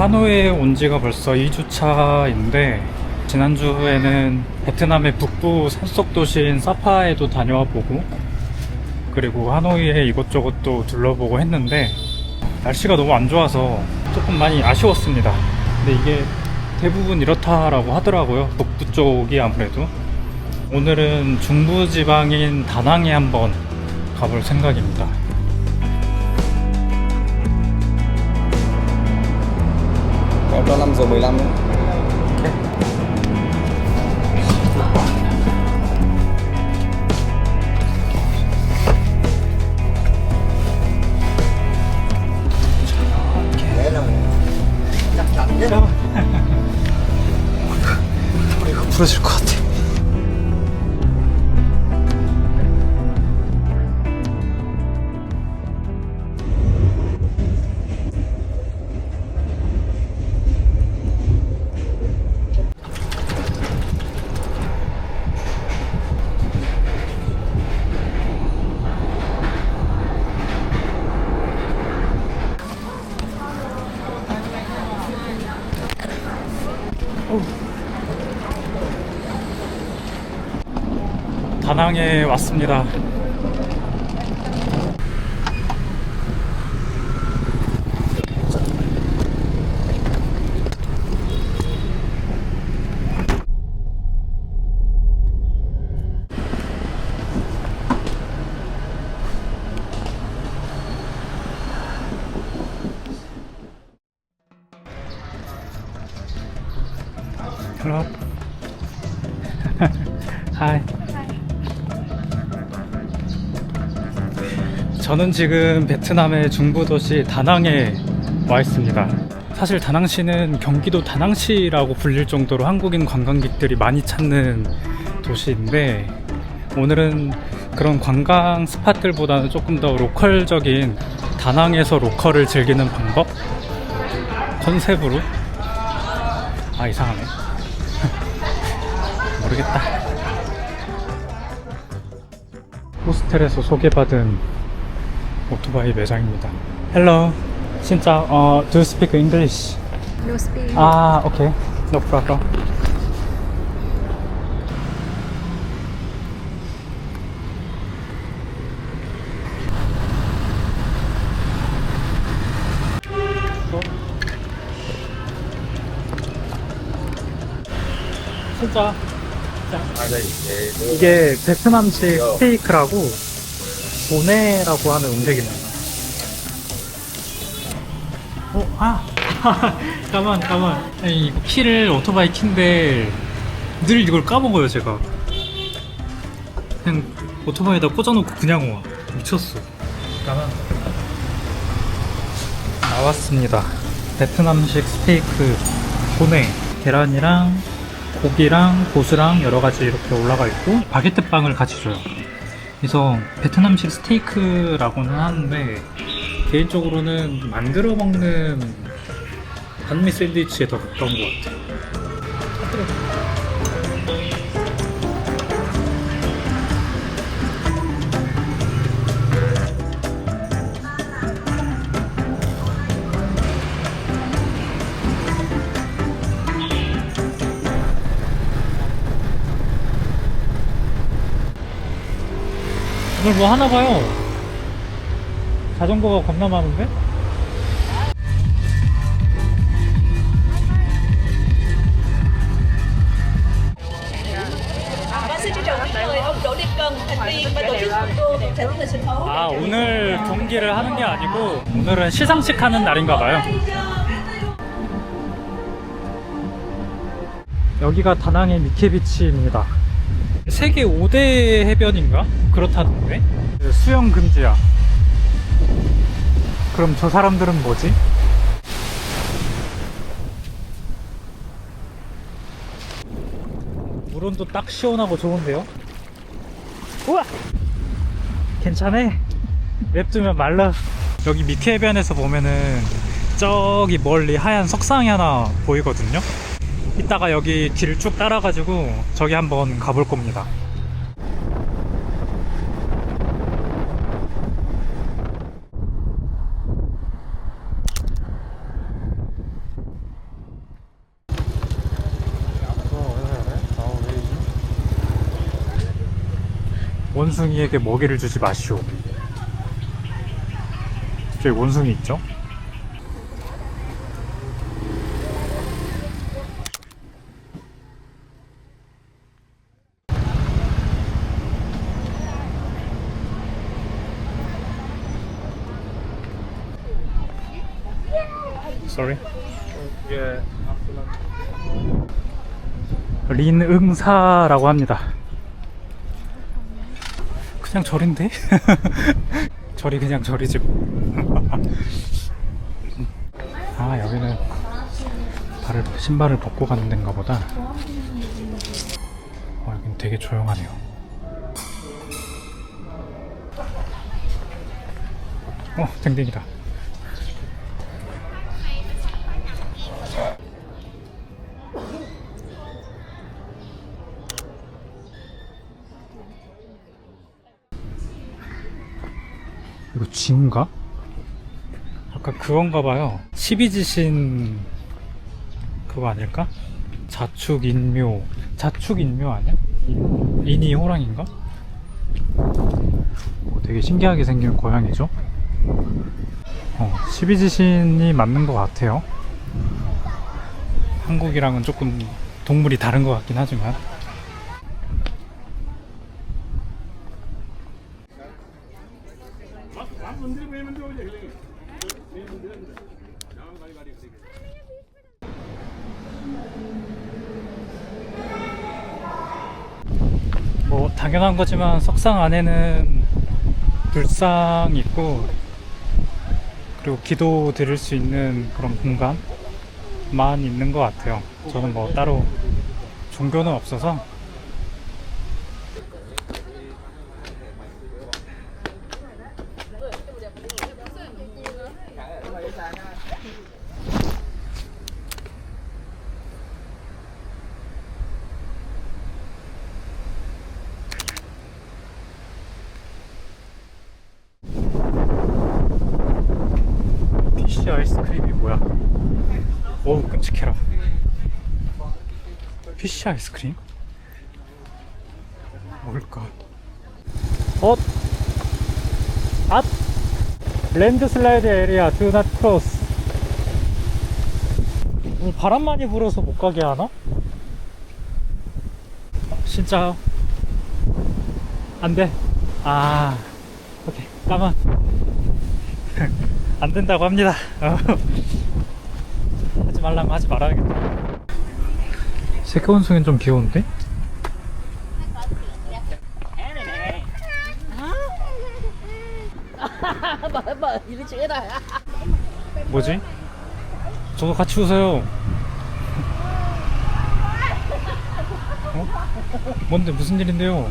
하노이에 온 지가 벌써 2주 차인데 지난주에는 베트남의 북부 산속 도시인 사파에도 다녀와 보고 그리고 하노이에 이것저것 또 둘러보고 했는데 날씨가 너무 안 좋아서 조금 많이 아쉬웠습니다. 근데 이게 대부분 이렇다라고 하더라고요. 북부 쪽이 아무래도. 오늘은 중부 지방인 다낭에 한번 가볼 생각입니다. Cho 5 giờ 15 nhé. 머리가 부러질 것 같아. 다낭에 왔습니다. 저는 지금 베트남의 중부 도시 다낭에 와 있습니다. 사실 다낭시는 경기도 다낭시라고 불릴 정도로 한국인 관광객들이 많이 찾는 도시인데 오늘은 그런 관광 스팟들보다는 조금 더 로컬적인 다낭에서 로컬을 즐기는 방법? 컨셉으로? 아 이상하네. 모르겠다. 호스텔에서 소개받은 오토바이 매장입니다. Hello. 진짜 어 do you speak English? No speak. 아, 오케이. No problem. 진짜 이게 베트남식 스테이크라고 보네라고 하는 음식입니다. 어, 아! 까만, 까만. 아니, 이거 키를 오토바이 키인데 늘 이걸 까먹어요, 제가. 그냥 오토바이에다 꽂아놓고 그냥 와. 미쳤어. 까만. 나왔습니다. 베트남식 스테이크 보네. 계란이랑 고기랑 고수랑 여러 가지 이렇게 올라가 있고 바게트 빵을 같이 줘요. 그래서 베트남식 스테이크라고는 하는데 개인적으로는 만들어 먹는 반미 샌드위치에 더 가까운 것 같아요. 오늘 뭐 하나 봐요. 자전거가 겁나 많은데? 아, 오늘 경기를 하는 게 아니고 오늘은 시상식 하는 날인가 봐요. 여기가 다낭의 미케비치입니다. 세계 5대 해변인가? 그렇다던데? 수영 금지야. 그럼 저 사람들은 뭐지? 물온도 딱 시원하고 좋은데요? 우와! 괜찮아? 냅두면 말라. 여기 밑에 해변에서 보면은 저기 멀리 하얀 석상이 하나 보이거든요. 이따가 여기 길을 쭉 따라가지고 저기 한번 가볼 겁니다. 원숭이에게 먹이를 주지 마시오. 저기 원숭이 있죠? Sorry. 린응사라고 합니다. 그냥 절인데? 절이 그냥 절이지 뭐. 아 여기는 발을 신발을 벗고 가는 데인가 보다. 어 여긴 되게 조용하네요. 어 댕댕이다. 쥐인가? 아까 그건가 봐요. 12지신 그거 아닐까? 자축인묘. 자축인묘 아니야? 인, 인이 호랑인가? 어, 되게 신기하게 생긴 고양이죠? 어, 12지신이 맞는 것 같아요. 한국이랑은 조금 동물이 다른 것 같긴 하지만. 뭐 당연한 거지만 석상 안에는 불상 있고 그리고 기도 드릴 수 있는 그런 공간만 있는 것 같아요. 저는 뭐 따로 종교는 없어서 피쉬 아이스크림이 뭐야? 어우 끔찍해라. 피쉬 아이스크림? 뭘까? 어? 앞! 랜드 슬라이드 에리아 do not cross. 바람 많이 불어서 못 가게 하나? 진짜 안 돼. 아, 오케이. 까만. 안 된다고 합니다. 어. 하지 말라면 하지 말아야겠다. 새끼 원숭이는 좀 귀여운데? 뭐지? 저도 같이 웃어요. 어? 뭔데 무슨 일인데요?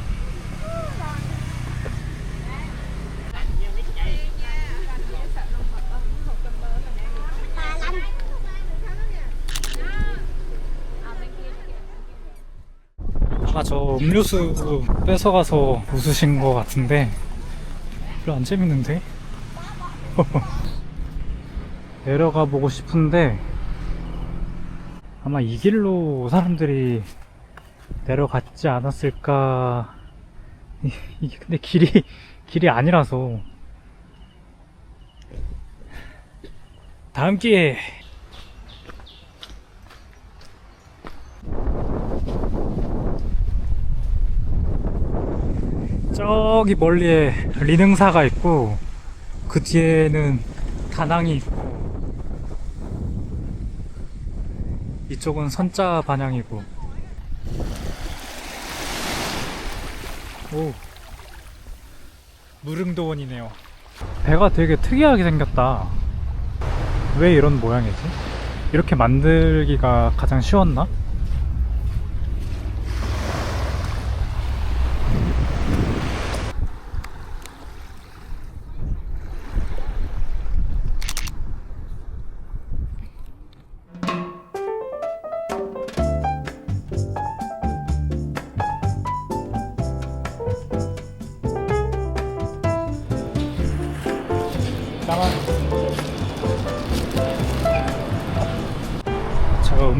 음료수 뺏어가서 웃으신 것 같은데 별로 안 재밌는데? 내려가 보고 싶은데 아마 이 길로 사람들이 내려갔지 않았을까 이- 이게 근데 길이 길이 아니라서 다음 기회에 저기 멀리에 리능사가 있고 그 뒤에는 다낭이 있고 이쪽은 선자 반향이고 오 무릉도원이네요 배가 되게 특이하게 생겼다 왜 이런 모양이지? 이렇게 만들기가 가장 쉬웠나?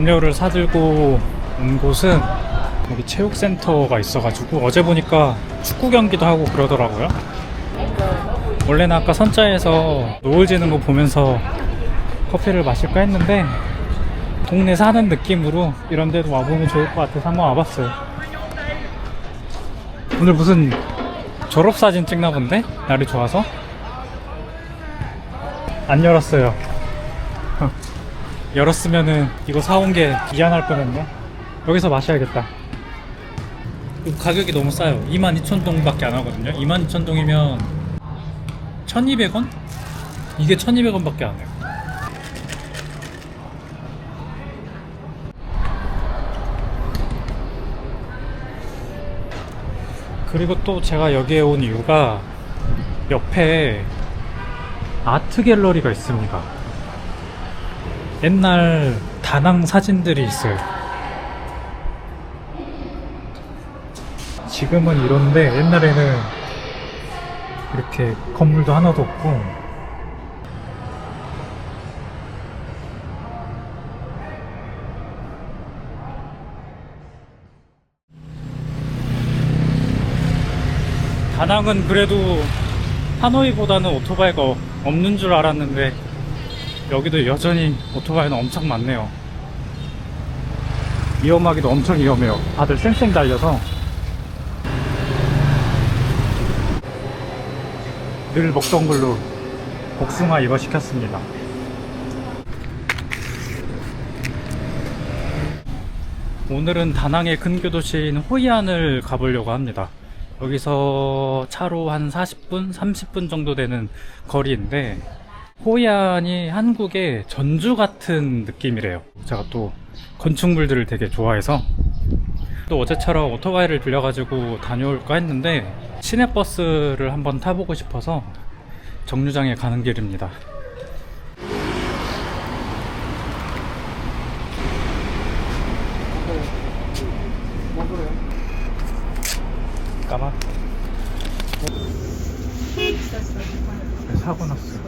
음료를 사들고 온 곳은 여기 체육센터가 있어가지고 어제 보니까 축구 경기도 하고 그러더라고요. 원래는 아까 선자에서 노을 지는 거 보면서 커피를 마실까 했는데 동네 사는 느낌으로 이런 데도 와보면 좋을 것 같아서 한번 와봤어요. 오늘 무슨 졸업사진 찍나 본데? 날이 좋아서? 안 열었어요. 열었으면은 이거 사온 게 미안할 뻔했네. 여기서 마셔야겠다. 가격이 너무 싸요. 22,000동밖에 안 하거든요. 22,000동이면 1,200원? 이게 1,200원밖에 안 해요. 그리고 또 제가 여기에 온 이유가 옆에 아트 갤러리가 있습니다. 옛날 다낭 사진들이 있어요. 지금은 이런데 옛날에는 이렇게 건물도 하나도 없고 다낭은 그래도 하노이보다는 오토바이가 어- 없는 줄 알았는데 여기도 여전히 오토바이는 엄청 많네요. 위험하기도 엄청 위험해요. 다들 쌩쌩 달려서 늘 먹던 걸로 복숭아 이거 시켰습니다. 오늘은 다낭의 큰 교도시인 호이안을 가보려고 합니다. 여기서 차로 한 40분, 30분 정도 되는 거리인데 호이안이 한국의 전주 같은 느낌이래요. 제가 또 건축물들을 되게 좋아해서 또 어제처럼 오토바이를 빌려가지고 다녀올까 했는데 시내버스를 한번 타보고 싶어서 정류장에 가는 길입니다. 까만? 사고 났어.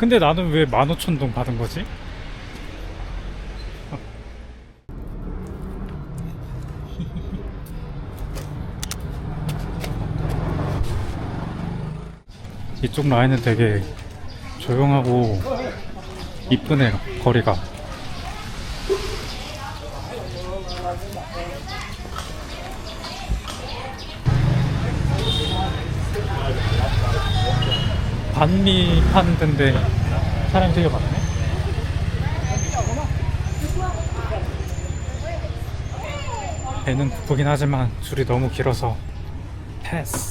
근데 나는 왜 15,000동 받은 거지? 이쪽 라인은 되게 조용하고 이쁘네요, 거리가. 반미 파는 데인데 사람이 되게 많네. 배는 고프긴 하지만 줄이 너무 길어서 패스.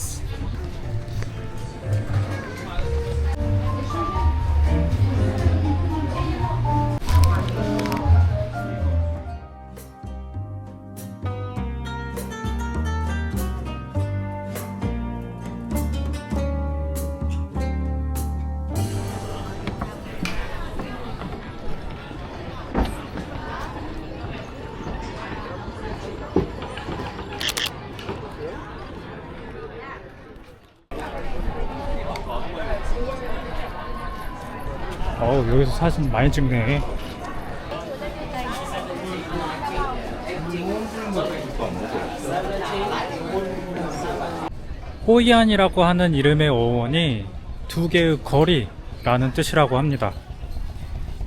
사진 많이 찍네. 호이안이라고 하는 이름의 어원이 두 개의 거리라는 뜻이라고 합니다.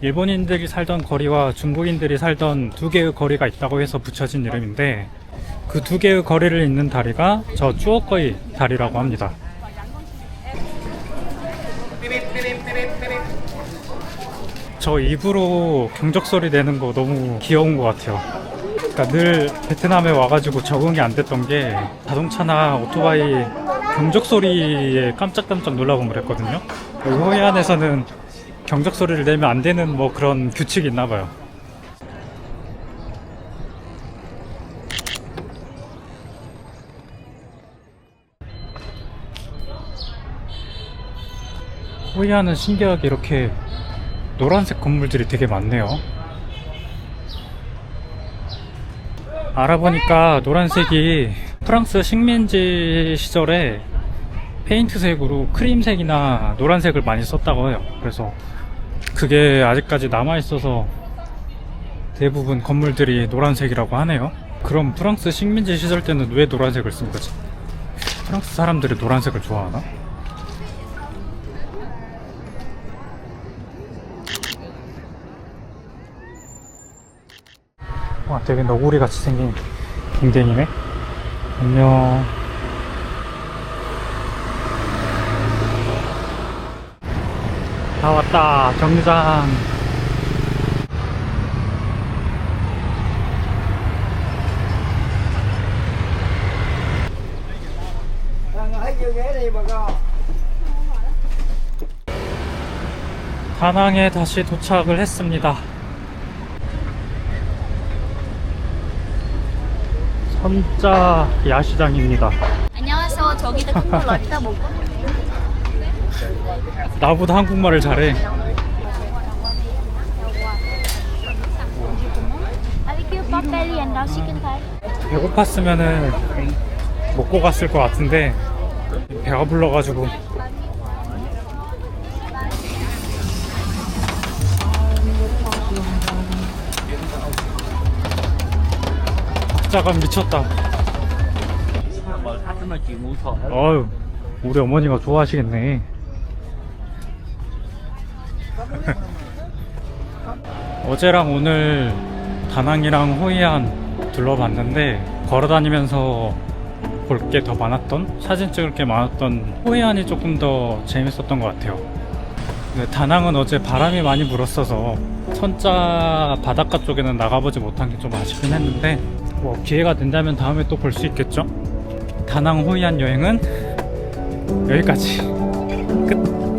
일본인들이 살던 거리와 중국인들이 살던 두 개의 거리가 있다고 해서 붙여진 이름인데 그 두 개의 거리를 잇는 다리가 저 쭈어거이 다리라고 합니다 저 입으로 경적 소리 내는 거 너무 귀여운 것 같아요. 그러니까 늘 베트남에 와가지고 적응이 안 됐던 게 자동차나 오토바이 경적 소리에 깜짝깜짝 놀라고 그랬거든요. 호이안에서는 경적 소리를 내면 안 되는 뭐 그런 규칙이 있나 봐요. 호이안은 신기하게 이렇게 노란색 건물들이 되게 많네요. 알아보니까 노란색이 프랑스 식민지 시절에 페인트색으로 크림색이나 노란색을 많이 썼다고 해요. 그래서 그게 아직까지 남아있어서 대부분 건물들이 노란색이라고 하네요. 그럼 프랑스 식민지 시절 때는 왜 노란색을 쓴 거지? 프랑스 사람들이 노란색을 좋아하나? 되게 너구리 같이 생긴 댕댕이네 안녕. 다 왔다 정류장. 다낭에 다시 도착을 했습니다 선자 야시장입니다 안녕하세요. 큰걸 어디다 먹고? 나보다 한국말을 잘해. 배고팠으면은 먹고 갔을 것 같은데 배가 불러가지고 박자감 미쳤다. 어휴 우리 어머니가 좋아하시겠네. 어제랑 오늘 다낭이랑 호이안 둘러봤는데 걸어다니면서 볼 게 더 많았던 사진 찍을 게 많았던 호이안이 조금 더 재밌었던 것 같아요. 다낭은 어제 바람이 많이 불었어서 선자 바닷가 쪽에는 나가보지 못한 게 좀 아쉽긴 했는데 뭐 기회가 된다면 다음에 또 볼 수 있겠죠? 다낭 호이안 여행은 여기까지. 끝